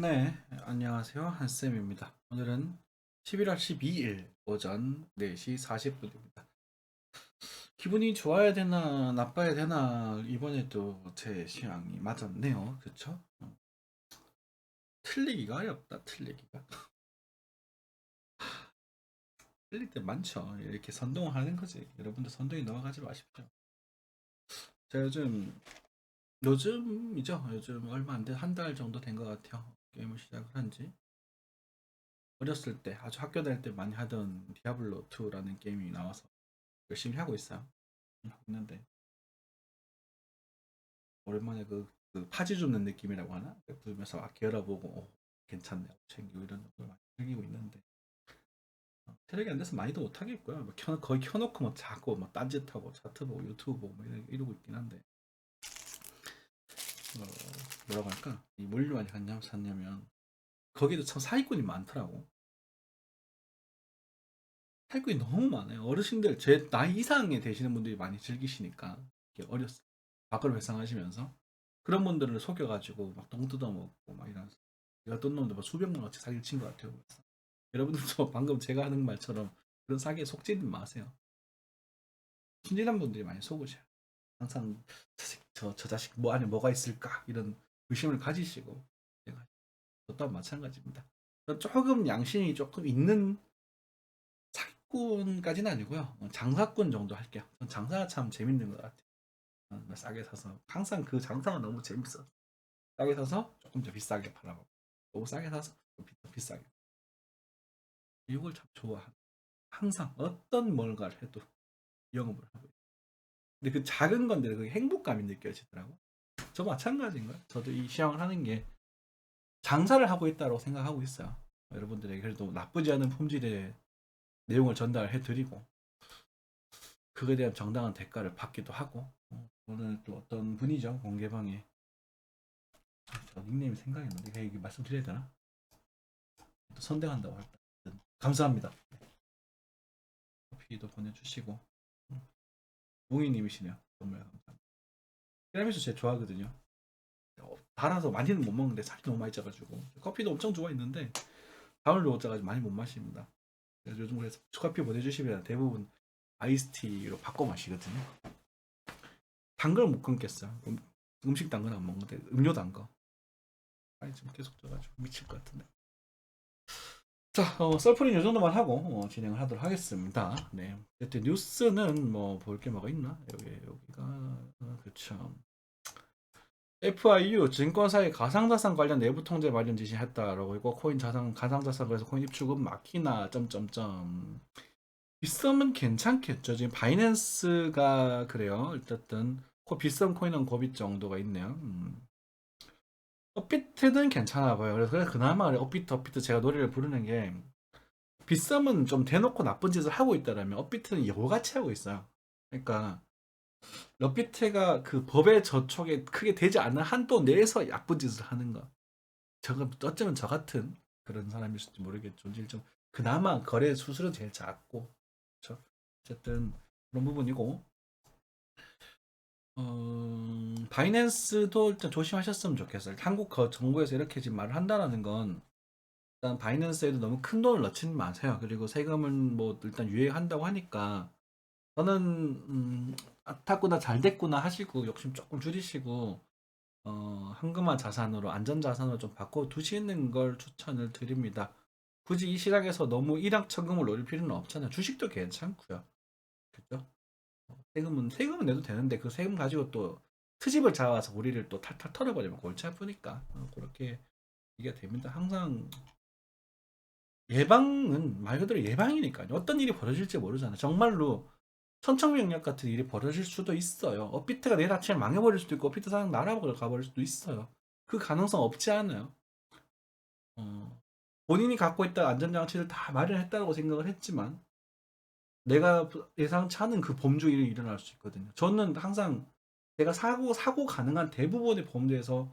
네, 안녕하세요. 한쌤입니다. 오늘은 11월 12일 오전 4시 40분입니다. 기분이 좋아야 되나, 나빠야 되나, 이번에도 제 취향이 맞았네요. 그쵸? 어. 틀리기가 어렵다, 틀리기가. 틀릴 때 많죠. 이렇게 선동을 하는 거지. 여러분들 선동에 넘어가지 마십시오. 제가 요즘, 요즘이죠. 요즘 얼마 안 돼, 한 달 정도 된 것 같아요. 게임을 시작을 한지. 어렸을 때 아주 학교 다닐 때 많이 하던 디아블로 2라는 게임이 나와서 열심히 하고 있어요. 하고 있는데 오랜만에 그, 그 파지 줍는 느낌이라고 하나? 부르면서 막 열어보고 오, 괜찮네 챙기고 이런 걸 많이 즐기고 있는데 어, 체력이 안 돼서 많이도 못 하겠고요. 뭐 켜, 거의 켜놓고 뭐 자고 뭐 딴짓하고 차트 보고 유튜브 보고 뭐 이러- 이러고 있긴 한데 어, 뭐라고 할까? 이뭘 많이 갔냐, 샀냐면 거기도 참 사기꾼이 많더라고. 사기꾼이 너무 많아요. 어르신들 제 나이 이상에 되시는 분들이 많이 즐기시니까 이렇게 어렸을 때 밖으로 회상하시면서 그런 분들을 속여가지고 막 똥 뜯어먹고 막 이러면서 내가 돈 놈들 막 수백 만 원치 사기를 친 것 같아요. 그래서 여러분들도 방금 제가 하는 말처럼 그런 사기에 속지는 마세요. 순진한 분들이 많이 속으셔요. 항상 저, 저, 저 자식 뭐 안에 뭐가 있을까 이런 의심을 가지시고 저 또한 마찬가지입니다. 저 조금 양심이 조금 있는 사기꾼까지는 아니고요. 어, 장사꾼 정도 할게요. 전 장사가 참 재밌는 것 같아요. 어, 싸게 사서 항상 그 장사가 너무 재밌어. 싸게 사서 조금 더 비싸게 팔아먹고 너무 싸게 사서 더 비싸게. 이걸 참 좋아합니다. 항상 어떤 뭔가를 해도 영업을 하고. 근데 그 작은 건데 그 행복감이 느껴지더라고. 저 마찬가지인 거예요. 저도 이 시장을 하는 게 장사를 하고 있다고 생각하고 있어요. 여러분들에게 그래도 나쁘지 않은 품질의 내용을 전달해 드리고 그거에 대한 정당한 대가를 받기도 하고 어, 오늘 또 어떤 분이죠 공개방에 저 닉네임이 생각이 안 나는데 제가 이게 말씀드려야 되나? 또 선대한다고 할 때. 감사합니다. 커피도 보내주시고 웅이님이시네요. 정말 감사합니다. 티라미수 제가 좋아하거든요. 어, 달아서 많이는 못 먹는데 살이 너무 많이 쪄가지고 커피도 엄청 좋아했는데 밤을 못 자가지고 많이 못 마십니다. 그래서 요즘 그래서 커피 보내주시면 대부분 아이스티로 바꿔 마시거든요. 단 걸 못 끊겠어요. 음, 음식 단 건 안 먹는데 음료 단 거. 아니 지금 계속 쪄가지고 미칠 것 같은데. 자, 어, 썰풀이는 이 정도만 하고 어, 진행을 하도록 하겠습니다. 네. 어쨌든 뉴스는 뭐 볼 게 뭐가 있나? 여기 여기가 어, 그렇죠. FIU 증권사의 가상자산 관련 내부 통제 마련 지시했다라고 있고 코인 자산 가상자산 그래서 코인 입출금 막히나 점점점 비썸은 괜찮겠죠 지금 바이낸스가 그래요 어쨌든 코 비썸 코인은 고비 정도가 있네요 음. 업비트는 괜찮아 봐요 그래서 그래서 그나마 업비트 업비트 제가 노래를 부르는 게 비썸은 좀 대놓고 나쁜 짓을 하고 있다라면 업비트는 여우같이 하고 있어요 그러니까 러비트가 그 법의 저촉에 크게 되지 않는 한도 내에서 나쁜 짓을 하는 거. 저거 어쩌면 저 같은 그런 사람일지 모르겠죠. 좀 그나마 거래 수수료 제일 작고, 그렇죠. 어쨌든 그런 부분이고, 어, 바이낸스도 일단 조심하셨으면 좋겠어요. 한국 거- 정부에서 이렇게 지금 말을 한다라는 건 일단 바이낸스에도 너무 큰 돈을 넣지는 마세요. 그리고 세금은 뭐 일단 유예한다고 하니까 저는 음, 아탔구나 잘 됐구나 하시고 욕심 조금 줄이시고 어, 현금화 자산으로 안전 자산으로 좀 바꿔 두시는 걸 추천을 드립니다. 굳이 이 시장에서 너무 일확천금을 노릴 필요는 없잖아요. 주식도 괜찮고요. 그죠? 어, 세금은 세금은 내도 되는데 그 세금 가지고 또 트집을 잡아서 우리를 또 탈탈 털어버리면 골치 아프니까 어, 그렇게 이게 됩니다. 항상 예방은 말 그대로 예방이니까요. 어떤 일이 벌어질지 모르잖아요. 정말로 천청명력 같은 일이 벌어질 수도 있어요. 업비트가 내일 아침에 망해버릴 수도 있고 업비트 사장 날아버려 가버릴 수도 있어요. 그 가능성 없지 않아요. 어, 본인이 갖고 있던 안전장치를 다 마련했다고 생각을 했지만 내가 예상치 않은 그 범죄 일이 일어날 수 있거든요. 저는 항상 제가 사고 사고 가능한 대부분의 범죄에서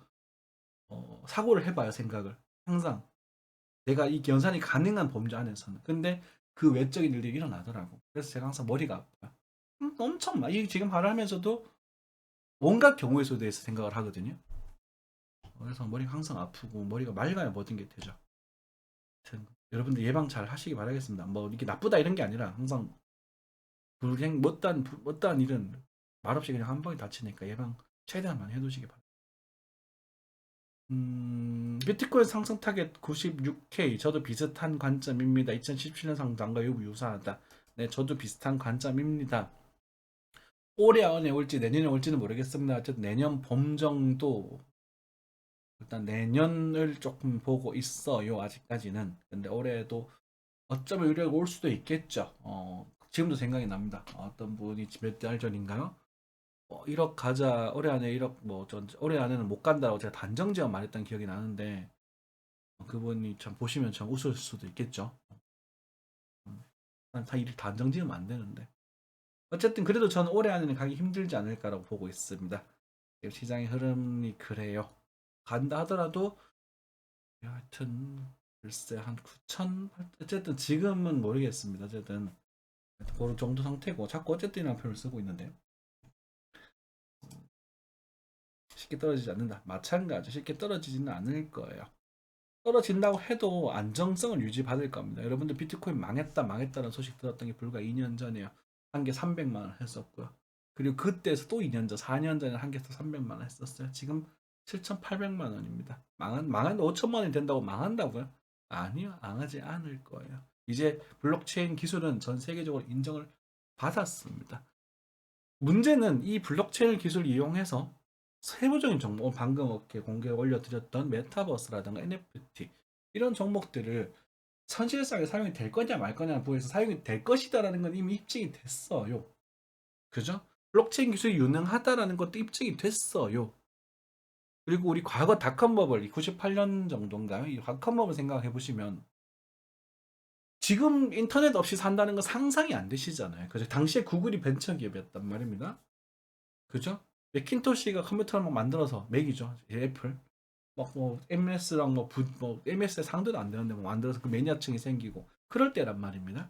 어, 사고를 해봐요 생각을 항상 내가 이 연산이 가능한 범죄 안에서는 근데 그 외적인 일들이 일어나더라고. 그래서 제가 항상 머리가 아파요. 음, 엄청 많이 지금 말을 하면서도 온갖 경우의 수에 대해서 생각을 하거든요. 그래서 머리가 항상 아프고 머리가 맑아야 모든 게 되죠. 여러분들 예방 잘 하시기 바라겠습니다. 뭐 이게 나쁘다 이런 게 아니라 항상 불행 못단 못단 일은 말없이 그냥 한 번에 다치니까 예방 최대한 많이 해두시기 바랍니다. 음, 비트코인 상승 타겟 96K 저도 비슷한 관점입니다. 2017년 상단과 유사하다. 네, 저도 비슷한 관점입니다. 올해 안에 올지 내년에 올지는 모르겠습니다. 어쨌든 내년 봄 정도 일단 내년을 조금 보고 있어요. 아직까지는. 근데 올해도 어쩌면 유리가 올 수도 있겠죠. 어, 지금도 생각이 납니다. 어떤 분이 몇 달 전인가요? 어, 1억 가자. 올해 안에 1억 뭐 전 올해 안에는 못 간다라고 제가 단정 지어 말했던 기억이 나는데 어, 그분이 참 보시면 참 웃을 수도 있겠죠. 음, 다 일을 단정 지으면 안 되는데. 어쨌든 그래도 저는 올해 안에는 가기 힘들지 않을까라고 보고 있습니다. 시장의 흐름이 그래요. 간다 하더라도 하여튼 글쎄 한 9천 어쨌든 지금은 모르겠습니다. 어쨌든 그런 정도 상태고 자꾸 어쨌든이라는 표현을 쓰고 있는데 쉽게 떨어지지 않는다. 마찬가지 쉽게 떨어지지는 않을 거예요. 떨어진다고 해도 안정성을 유지받을 겁니다. 여러분들 비트코인 망했다 망했다는 소식 들었던 게 불과 2년 전이에요. 한 개 300만 원 했었고요. 그리고 그때에서 또 2년 전, 4년 전에 한 개에서 300만 원 했었어요. 지금 7,800만 원입니다. 망한 망한 5천만 원이 된다고 망한다고요? 아니요, 망하지 않을 거예요. 이제 블록체인 기술은 전 세계적으로 인정을 받았습니다. 문제는 이 블록체인 기술을 이용해서 세부적인 정보, 방금 이렇게 공개 올려드렸던 메타버스라든가 NFT 이런 종목들을 현실상에 사용이 될 거냐 말 거냐는 부분에서 사용이 될 것이다라는 건 이미 입증이 됐어요. 그죠? 블록체인 기술이 유능하다라는 것도 입증이 됐어요. 그리고 우리 과거 닷컴 버블 98년 정도인가요? 이 닷컴 버블 생각해 보시면 지금 인터넷 없이 산다는 건 상상이 안 되시잖아요. 그죠? 당시에 구글이 벤처 기업이었단 말입니다. 그죠? 맥킨토시가 컴퓨터를 막 만들어서 맥이죠. 애플. 막뭐 MS랑 뭐, 부, 뭐 MS의 상대도 안 되는데 뭐 만들어서 그 매니아층이 생기고 그럴 때란 말입니다.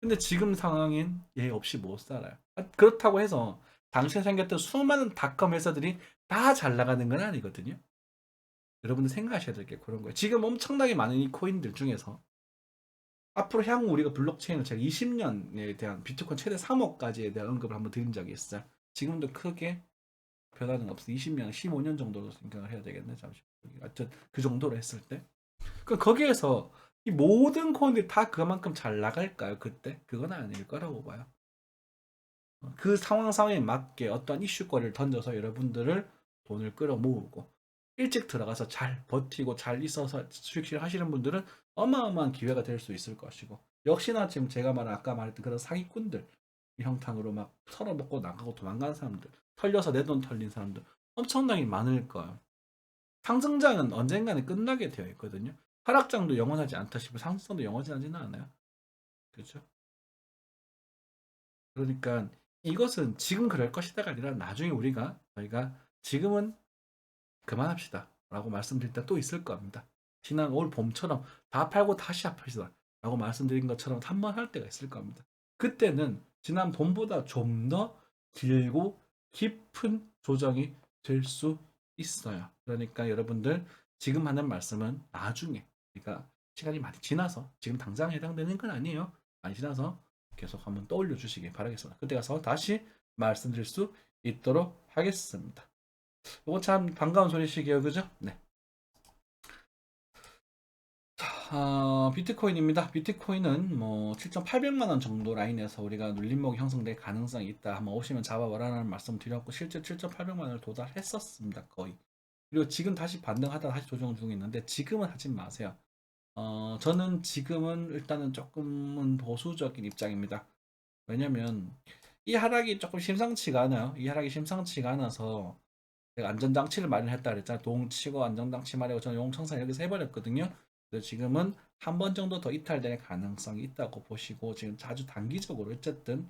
근데 지금 상황엔 얘 없이 못 살아요. 아, 그렇다고 해서 당시에 생겼던 수많은 닷컴 회사들이 다 잘 나가는 건 아니거든요. 여러분들 생각하셔야 될 게 그런 거예요. 지금 엄청나게 많은 이 코인들 중에서 앞으로 향후 우리가 블록체인을 제가 20년에 대한 비트코인 최대 3억까지에 대한 언급을 한번 드린 적이 있어요. 지금도 크게 변화는 없어. 20년, 15년 정도로 생각을 해야 되겠네. 잠시. 하여튼 그 정도로 했을 때. 그 거기에서 이 모든 코인들이 다 그만큼 잘 나갈까요? 그때? 그건 아닐 거라고 봐요. 그 상황 상황에 맞게 어떤 이슈거리를 던져서 여러분들을 돈을 끌어 모으고 일찍 들어가서 잘 버티고 잘 있어서 수익실 하시는 분들은 어마어마한 기회가 될 수 있을 것이고 역시나 지금 제가 말한 아까 말했던 그런 사기꾼들 이 형탕으로 막 털어먹고 나가고 도망가는 사람들 털려서 내 돈 털린 사람들 엄청나게 많을 거예요. 상승장은 언젠가는 끝나게 되어 있거든요. 하락장도 영원하지 않다시피 상승장도 영원하지는 않아요. 그렇죠? 그러니까 이것은 지금 그럴 것이다가 아니라 나중에 우리가 저희가 지금은 그만합시다 라고 말씀드릴 때 또 있을 겁니다. 지난 올 봄처럼 다 팔고 다시 합시다 라고 말씀드린 것처럼 한 번 할 때가 있을 겁니다. 그때는 지난 봄보다 좀 더 길고 깊은 조정이 될 수 있어요. 그러니까 여러분들 지금 하는 말씀은 나중에 그러니까 시간이 많이 지나서 지금 당장 해당되는 건 아니에요. 많이 지나서 계속 한번 떠올려 주시기 바라겠습니다. 그때 가서 다시 말씀드릴 수 있도록 하겠습니다. 이거 참 반가운 소리시기요, 그죠? 네. 어, 비트코인입니다. 비트코인은 뭐 7,800만 원 정도 라인에서 우리가 눌림목이 형성될 가능성이 있다. 한번 오시면 잡아보라는 말씀 드렸고 실제 7,800만 원을 도달했었습니다. 거의. 그리고 지금 다시 반등하다 다시 조정 중에 있는데 지금은 하지 마세요. 어, 저는 지금은 일단은 조금은 보수적인 입장입니다. 왜냐면 이 하락이 조금 심상치가 않아요. 이 하락이 심상치가 않아서 제가 안전장치를 마련했다 그랬잖아요. 동치고 안전장치 마련하고 저는 용청산 여기서 해버렸거든요. 그래서 지금은 한 번 정도 더 이탈될 가능성이 있다고 보시고 지금 아주 단기적으로 어쨌든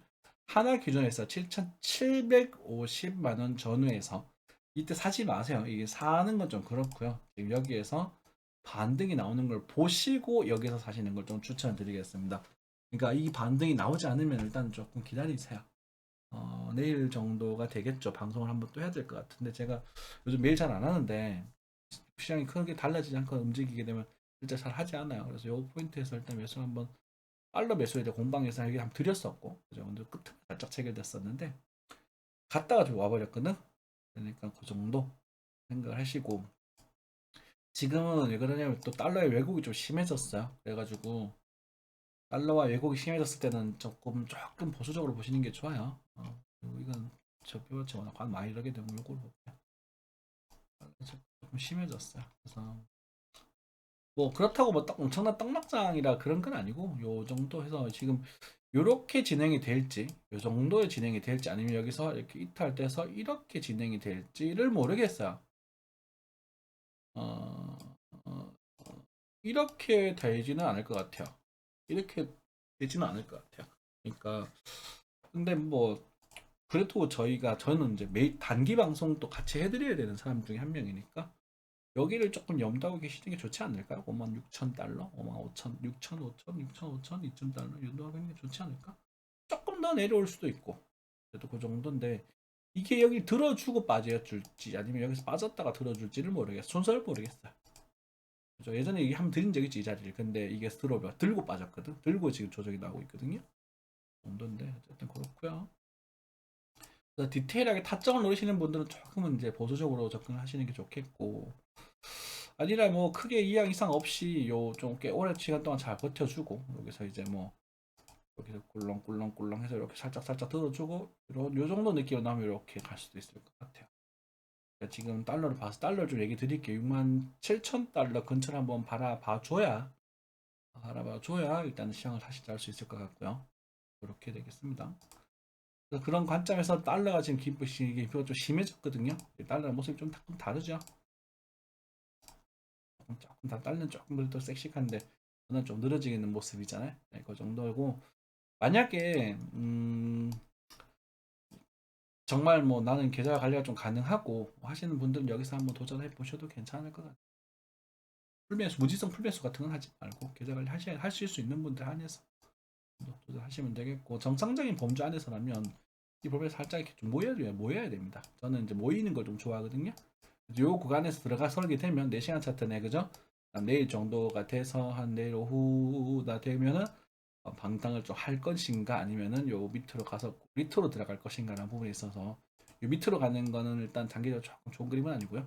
하나 기준에서 7,750만 원 전후에서 이때 사지 마세요. 이게 사는 건 좀 그렇고요. 지금 여기에서 반등이 나오는 걸 보시고 여기서 사시는 걸 좀 추천드리겠습니다. 그러니까 이 반등이 나오지 않으면 일단 조금 기다리세요. 어, 내일 정도가 되겠죠. 방송을 한번 또 해야 될 것 같은데 제가 요즘 매일 잘 안 하는데 시장이 크게 달라지지 않고 움직이게 되면 진짜 잘 하지 않아요. 그래서 요 포인트에서 일단 매수 한번 달러 매수에 대해 공방에서 얘기 한번 드렸었고 그죠? 근데 끝에 살짝 체결됐었는데 갔다가 좀 와버렸거든. 그러니까 그 정도 생각을 하시고 지금은 왜 그러냐면 또 달러의 왜곡이 좀 심해졌어요. 그래가지고 달러와 왜곡이 심해졌을 때는 조금 조금 보수적으로 보시는 게 좋아요. 어, 이건 저 뼈치 워낙 관 많이 이러게 되면 요걸 볼게요. 조금 심해졌어요. 그래서 뭐 그렇다고 뭐 딱 엄청난 떡락장이라 그런 건 아니고 요 정도 해서 지금 요렇게 진행이 될지 요 정도의 진행이 될지 아니면 여기서 이렇게 이탈돼서 이렇게 진행이 될지를 모르겠어요. 어, 어, 어, 이렇게 되지는 않을 것 같아요. 이렇게 되지는 않을 것 같아요. 그러니까 근데 뭐 그래도 저희가 저는 이제 매일 단기 방송도 같이 해드려야 되는 사람 중에 한 명이니까 여기를 조금 염두하고 계시는 게 좋지 않을까요? 5만 6천 달러, 5만 5천, 6천, 5천, 6천, 5천, 2천 달러 염두하고 있는 게 좋지 않을까? 조금 더 내려올 수도 있고 그래도 그 정도인데 이게 여기 들어주고 빠져줄지 아니면 여기서 빠졌다가 들어줄지를 모르겠어 순서를 모르겠어요. 예전에 이게 한번 드린 적이 있지 이 자리를 근데 이게 들어가 들고 빠졌거든 들고 지금 조정이 나오고 있거든요. 그 정도인데 어쨌든 그렇고요. 그래서 디테일하게 타점을 노리시는 분들은 조금은 이제 보수적으로 접근하시는 게 좋겠고 아니라 뭐 크게 이양 이상 없이 요 좀 꽤 오랜 시간 동안 잘 버텨주고 여기서 이제 뭐 여기서 꿀렁꿀렁꿀렁 해서 이렇게 살짝 살짝 들어주고 요, 요 정도 느낌으로 나면 이렇게 갈 수도 있을 것 같아요. 그러니까 지금 달러를 봐서 달러 좀 얘기 드릴게요. 6만 7천 달러 근처를 한번 바라봐 줘야 바라봐 줘야 일단 시장을 다시 짤 수 있을 것 같고요. 그렇게 되겠습니다. 그래서 그런 관점에서 달러가 지금 기쁘시 기표가 좀 심해졌거든요. 달러 모습이 좀 다- 다르죠. 조금 조금 다 달러는 조금 더 섹시한데 저는 좀 늘어지는 모습이잖아요. 네, 그 정도고 만약에 음, 정말 뭐 나는 계좌 관리가 좀 가능하고 하시는 분들은 여기서 한번 도전해 보셔도 괜찮을 것 같아요. 풀매수 무지성 풀매수 같은 건 하지 말고 계좌 관리 하실 수 있는 분들 한해서 하시면 되겠고 정상적인 범주 안에서라면 이 범위에 살짝 이렇게 좀 모여야 모여야 됩니다. 저는 이제 모이는 걸 좀 좋아하거든요. 요 구간에서 들어가 설계 되면 4시간 차트네 그죠? 한 내일 정도가 돼서 한 내일 오후가 되면은 어, 방당을 좀 할 것인가 아니면은 요 밑으로 가서 밑으로 들어갈 것인가라는 부분에 있어서 요 밑으로 가는 거는 일단 단기적으로 조금 좋은 그림은 아니고요.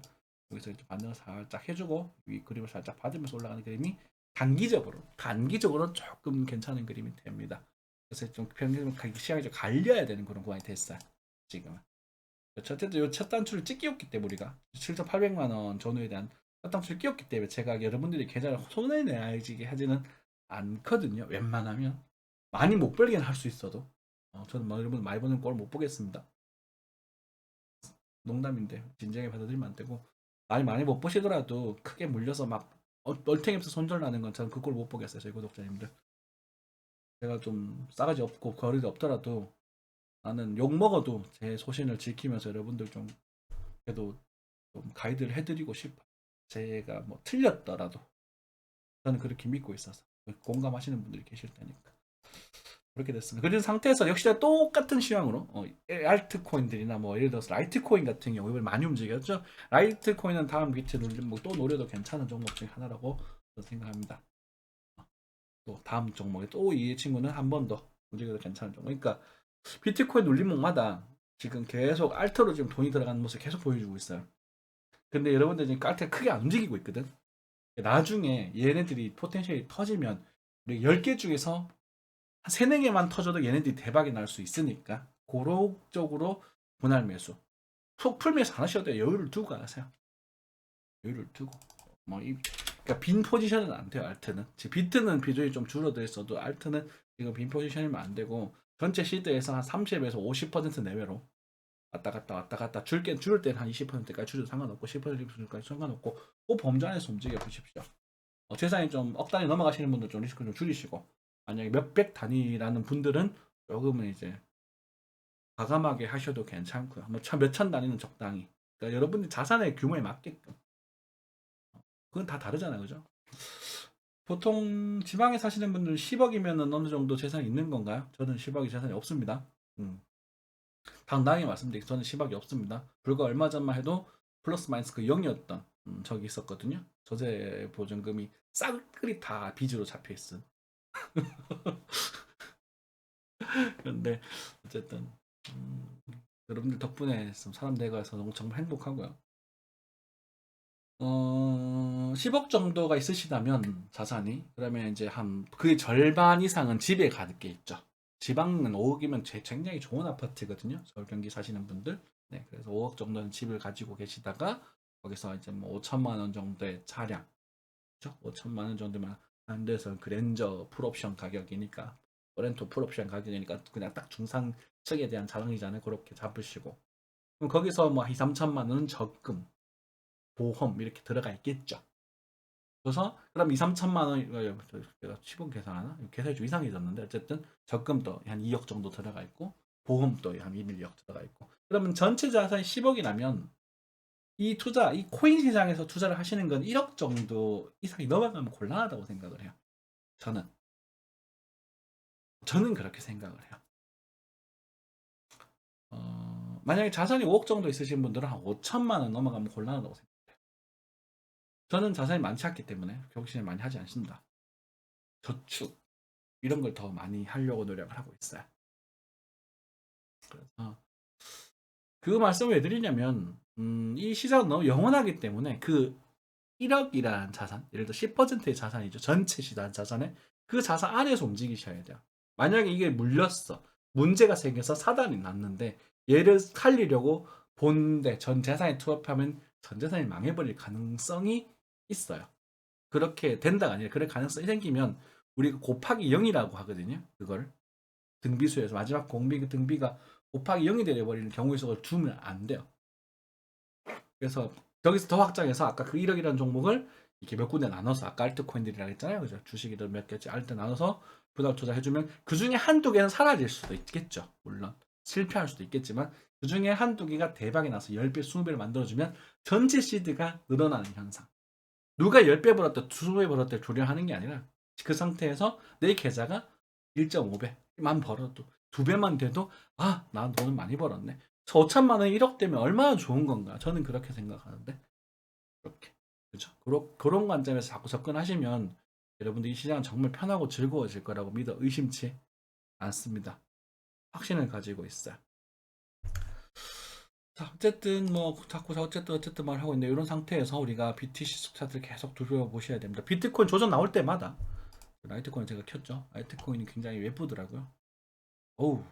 여기서 이제 반등을 살짝 해주고 위 그림을 살짝 받으면서 올라가는 그림이 단기적으로 단기적으로 조금 괜찮은 그림이 됩니다. 그래서 좀 평균 시장이 좀 갈려야 되는 그런 구간이 됐어요. 지금은. 어쨌든 요첫 단추를 찍기였기 때문에 우리가 7,800만 원 전후에 대한 첫 단추를 끼웠기 때문에 제가 여러분들이 계좌를 손에 내야지 하지는 않거든요. 웬만하면 많이 못 벌게는 할수 있어도 어, 저는 뭐 여러분 많이 버는 꼴 못 보겠습니다. 농담인데 진지하게 받아들이면 안 되고 많이 많이 못 보시더라도 크게 물려서 막 어, 얼탱이면서 손절나는 건 저는 그꼴못 보겠어요. 저희 구독자님들. 제가 좀 싸가지 없고 거리도 없더라도 나는 욕 먹어도 제 소신을 지키면서 여러분들 좀 그래도 좀 가이드를 해드리고 싶어. 제가 뭐 틀렸더라도 저는 그렇게 믿고 있어서 공감하시는 분들이 계실 테니까 그렇게 됐습니다. 그런 상태에서 역시 똑같은 시황으로 어, 알트코인들이나 뭐 예를 들어서 라이트코인 같은 경우 이번 많이 움직였죠. 라이트코인은 다음 위치를 뭐또 노려도 괜찮은 종목 중에 하나라고 생각합니다. 또 다음 종목에 또 이 친구는 한 번 더 움직여도 괜찮은 종목. 그러니까 비트코인 눌림목마다 지금 계속 알트로 지금 돈이 들어가는 모습 계속 보여주고 있어요. 근데 여러분들 지금 알트가 크게 안 움직이고 있거든. 나중에 얘네들이 포텐셜이 터지면 우리 10개 중에서 한 3, 4개만 터져도 얘네들이 대박이 날 수 있으니까 쪽으로 분할 매수. 속풀 매수 안 하셔도 돼요. 여유를 두고 하세요. 여유를 두고. 뭐 이, 그러니까 빈 포지션은 안 돼요. 알트는. 지금 비트는 비중이 좀 줄어들 있어도 알트는 지금 빈 포지션이면 안 되고 전체 시드에서 한 30에서 50% 내외로 왔다 갔다 왔다 갔다 줄게 줄을 때는 한 20%까지 줄여도 상관없고 10%까지 상관없고 그 범주 안에서 움직여 보십시오. 어, 재산이 좀 억 단위 넘어가시는 분들 좀 리스크 좀 줄이시고 만약에 몇백 단위라는 분들은 조금은 이제 과감하게 하셔도 괜찮고요. 뭐몇 천 단위는 적당히. 그러니까 여러분들 자산의 규모에 맞게끔. 그건 다 다르잖아요, 그죠? 보통 지방에 사시는 분들 10억이면 어느 정도 재산이 있는 건가요? 저는 10억이 재산이 없습니다. 음. 당당히 말씀드리기 저는 10억이 없습니다. 불과 얼마 전만 해도 플러스 마이너스 그 0이었던 음, 저기 있었거든요. 저세 보증금이 싸그리 다 빚으로 잡혀 있어. 그런데 어쨌든 음, 여러분들 덕분에 좀 사람 대가서 너무 정말 행복하고요. 어, 10억 정도가 있으시다면 자산이 그러면 이제 한 그 절반 이상은 집에 가는 게 있죠. 지방은 5억이면 제- 굉장히 좋은 아파트거든요. 서울 경기 사시는 분들. 네, 그래서 5억 정도는 집을 가지고 계시다가 거기서 이제 뭐 5천만 원 정도의 차량, 그죠? 5천만 원 정도면 안 돼서 그랜저 풀옵션 가격이니까 토렌토 풀옵션 가격이니까 그냥 딱 중상층에 대한 자랑이잖아요. 그렇게 잡으시고 그럼 거기서 뭐 2, 3천만 원은 적금, 보험 이렇게 들어가 있겠죠. 그래서 그럼 2, 3천만 원 제가 10원 계산하나? 계산이 좀 이상해졌는데 어쨌든 적금도 한 2억 정도 들어가 있고 보험도 한 1, 2억 들어가 있고 그러면 전체 자산이 10억이라면 이 투자, 이 코인 시장에서 투자를 하시는 건 1억 정도 이상이 넘어가면 곤란하다고 생각을 해요. 저는. 저는 그렇게 생각을 해요. 어, 만약에 자산이 5억 정도 있으신 분들은 한 5천만 원 넘어가면 곤란하다고 생각해요. 저는 자산이 많지 않기 때문에 경신을 많이 하지 않습니다. 저축 이런 걸 더 많이 하려고 노력을 하고 있어요. 그래서 그 말씀을 왜 드리냐면 음, 이 시장은 너무 영원하기 때문에 그 1억이라는 자산, 예를 들어 10%의 자산이죠. 전체 시장 자산에 그 자산 안에서 움직이셔야 돼요. 만약에 이게 물렸어. 문제가 생겨서 사단이 났는데 얘를 살리려고 본데 전 재산에 투입하면 전 재산이 망해버릴 가능성이 있어요. 그렇게 된다가 아니라 그럴 가능성이 생기면 우리가 곱하기 0이라고 하거든요. 그걸 등비수에서 마지막 공비 그 등비가 곱하기 0이 되어버리는 경우의 수를 두면 안 돼요. 그래서 여기서 더 확장해서 아까 그 1억이라는 종목을 이렇게 몇 군데 나눠서 아까 알트코인들이라고 했잖아요. 그죠? 주식이든 몇 개지 알트 나눠서 분할 투자해주면 그 중에 한두 개는 사라질 수도 있겠죠. 물론 실패할 수도 있겠지만 그 중에 한두 개가 대박이 나서 10배, 20배를 만들어주면 전체 시드가 늘어나는 현상. 누가 10배 벌었다, 20배 벌었다 조련하는 게 아니라 그 상태에서 내 계좌가 1.5배만 벌어도 두 배만 돼도 아, 난 돈을 많이 벌었네. 5천만 원 1억 되면 얼마나 좋은 건가? 저는 그렇게 생각하는데. 그렇게. 그죠? 그런, 그런 관점에서 자꾸 접근하시면 여러분들 이 시장은 정말 편하고 즐거워질 거라고 믿어 의심치 않습니다. 확신을 가지고 있어요. 자, 어쨌든 뭐 자꾸 자 어쨌든 어쨌든 말하고 있는데 이런 상태에서 우리가 BTC 차트를 계속 두려보셔야 됩니다. 비트코인 조정 나올 때마다 라이트코인 제가 켰죠. 라이트코인이 굉장히 예쁘더라고요. 어우,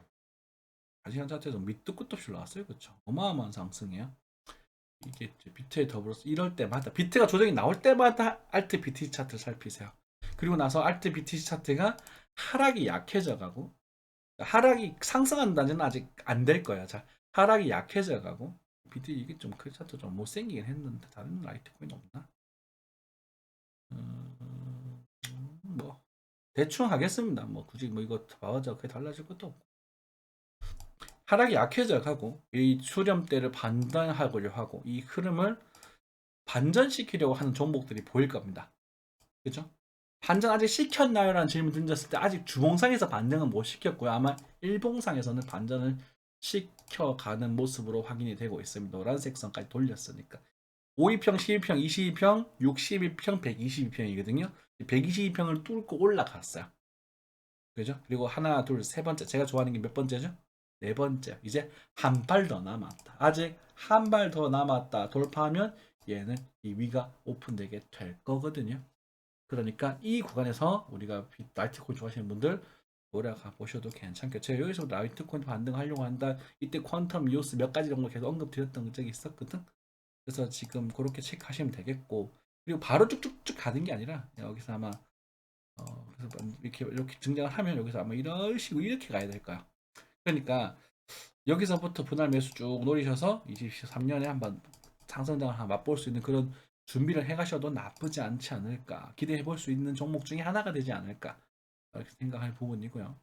아시안 차트에서 밑도 끝도 없이 올라왔어요. 그렇죠? 어마어마한 상승이에요. 이게 비트에 더불어서 이럴 때마다 비트가 조정이 나올 때마다 알트 BTC 차트를 살피세요. 그리고 나서 알트 BTC 차트가 하락이 약해져 가고 하락이 상승한다는 아직 안 될 거야. 자, 하락이 약해져 가고 비트 이게 좀 그 차트 좀 못생기긴 했는데 다른 라이트코인 없나? 음, 뭐 대충 하겠습니다. 뭐 굳이 뭐 이거 봐가지고 그게 달라질 것도 없고 하락이 약해져 가고 이 수렴대를 반전하려고 하고 이 흐름을 반전시키려고 하는 종목들이 보일 겁니다. 그죠? 반전 아직 시켰나요? 라는 질문 던졌을 때 아직 주봉상에서 반전은 못 시켰고요. 아마 일봉상에서는 반전을 시켜가는 모습으로 확인이 되고 있습니다. 노란색 선까지 돌렸으니까. 5위평, 12평, 22평, 62평, 122평이거든요. 122평을 뚫고 올라갔어요. 그죠? 그리고 하나, 둘, 세 번째. 제가 좋아하는 게 몇 번째죠? 네 번째. 이제 한 발 더 남았다. 아직 한 발 더 남았다. 돌파하면 얘는 이 위가 오픈되게 될 거거든요. 그러니까 이 구간에서 우리가 라이트코인 좋아하시는 분들 올라가 보셔도 괜찮겠죠. 제가 여기서 라이트코인 반등하려고 한다. 이때 퀀텀, 이오스 몇 가지 정도 계속 언급드렸던 적이 있었거든. 그래서 지금 그렇게 체크하시면 되겠고 그리고 바로 쭉쭉쭉 가는 게 아니라 여기서 아마 어 그래서 이렇게 이렇게 등장을 하면 여기서 아마 이런 식으로 이렇게 가야 될 거야. 그러니까 여기서부터 분할 매수 쭉 노리셔서 23년에 한번 상승장을 한번 맛볼 수 있는 그런 준비를 해가셔도 나쁘지 않지 않을까 기대해 볼 수 있는 종목 중에 하나가 되지 않을까 이렇게 생각할 부분이고요.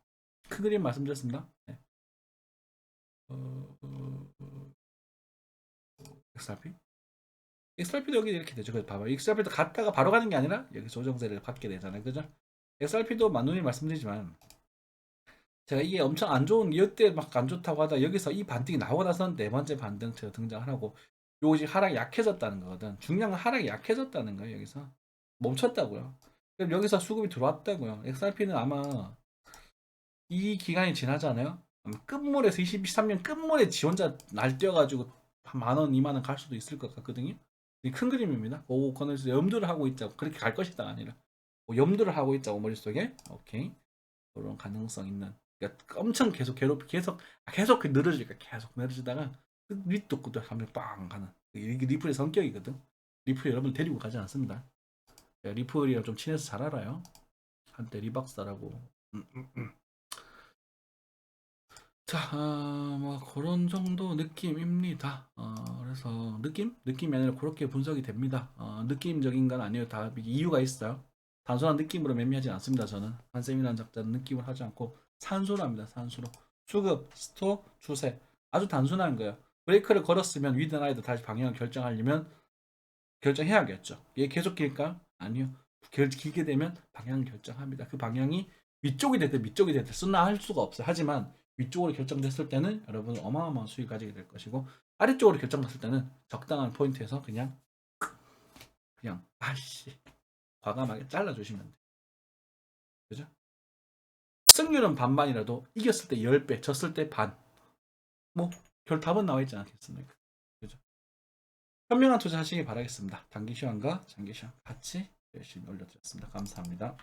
큰 그림 말씀드렸습니다. 네. 어, 어, 어, XRP? XRP도 여기 이렇게 되죠. 그래서 봐봐. XRP도 갔다가 바로 가는 게 아니라 여기 조정세를 받게 되잖아요. 그죠? XRP도 만누이 말씀드리지만 제가 이게 엄청 안 좋은 이때 막 안 좋다고 하다 여기서 이 반등이 나오고 나서 네 번째 반등체가 등장을 하고 지금 하락이 약해졌다는 거거든. 건 하락이 약해졌다는 거예요, 여기서. 멈췄다고요. 그럼 여기서 수급이 들어왔다고요. XRP는 아마 이 기간이 지나잖아요. 끝물에서 2023년 끝물에 지 혼자 날뛰어가지고 한만 원, 이만 원 갈 수도 있을 것 같거든요. 이큰 그림입니다. 오, 그거에서 염두를 하고 있자고. 그렇게 갈 것이다 아니라. 뭐 염두를 하고 있자고 머릿속에. 오케이. 그런 가능성 있는. 그러니까 엄청 계속 괴롭, 계속, 계속 그 늘어지니까 계속 늘어지다가 그 밑도 끝도 한번 빵 가는. 이게 리플의 성격이거든. 리플 여러분 데리고 가지 않습니다. 제가 리플이랑 좀 친해서 잘 알아요. 한때 리박사라고. 음, 음, 음. 자, 아, 뭐 그런 정도 느낌입니다. 어, 그래서 느낌? 느낌이 아니라 그렇게 분석이 됩니다. 어, 느낌적인 건 아니에요. 다 이유가 있어요. 단순한 느낌으로 매매하지 않습니다. 저는 한쌤이라는 작자는 느낌을 하지 않고 산수로 합니다. 산수로 수급, 스토, 추세 아주 단순한 거예요. 브레이크를 걸었으면 위드 나이드 다시 방향을 결정하려면 결정해야겠죠. 얘 계속 길까? 아니요. 결, 길게 되면 방향을 결정합니다. 그 방향이 위쪽이 됐든 밑쪽이 됐든 쓰나 할 수가 없어요. 하지만 위쪽으로 결정됐을 때는 여러분은 어마어마한 수익 가지게 될 것이고 아래쪽으로 결정됐을 때는 적당한 포인트에서 그냥 그냥 아씨 과감하게 잘라주시면 돼요. 그죠? 승률은 반반이라도 이겼을 때 10배, 졌을 때 반. 뭐 결답은 나와 있지 않겠습니까? 그죠? 현명한 투자 하시기 바라겠습니다. 단기 시황과 장기 시황 같이 열심히 올려드렸습니다. 감사합니다.